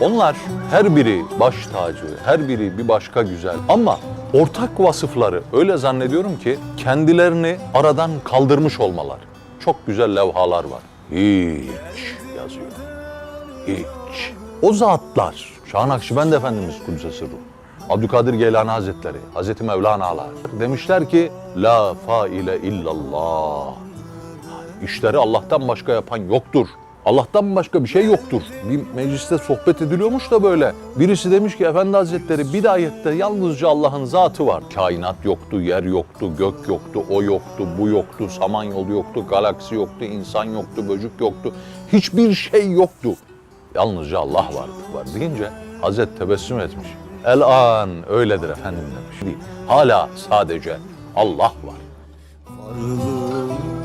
Onlar her biri baş tacı, her biri bir başka güzel. Ama ortak vasıfları öyle zannediyorum ki kendilerini aradan kaldırmış olmalar. Çok güzel levhalar var. Hiç yazıyor. Hiç. O zatlar, Şah Nakşibend Efendimiz Kudüs'e sırrı, Abdülkadir Geylani Hazretleri, Hazreti Mevlana'lar demişler ki La faile illallah. İşleri Allah'tan başka yapan yoktur. Allah'tan başka bir şey yoktur. Bir mecliste sohbet ediliyormuş da böyle. Birisi demiş ki Efendi Hazretleri bir ayette yalnızca Allah'ın zatı var. Kainat yoktu, yer yoktu, gök yoktu, o yoktu, bu yoktu, samanyolu yoktu, galaksi yoktu, insan yoktu, böcek yoktu. Hiçbir şey yoktu. Yalnızca Allah vardı. Var deyince Hazret tebessüm etmiş. El an öyledir efendim demiş. Hala sadece Allah var. Varlığında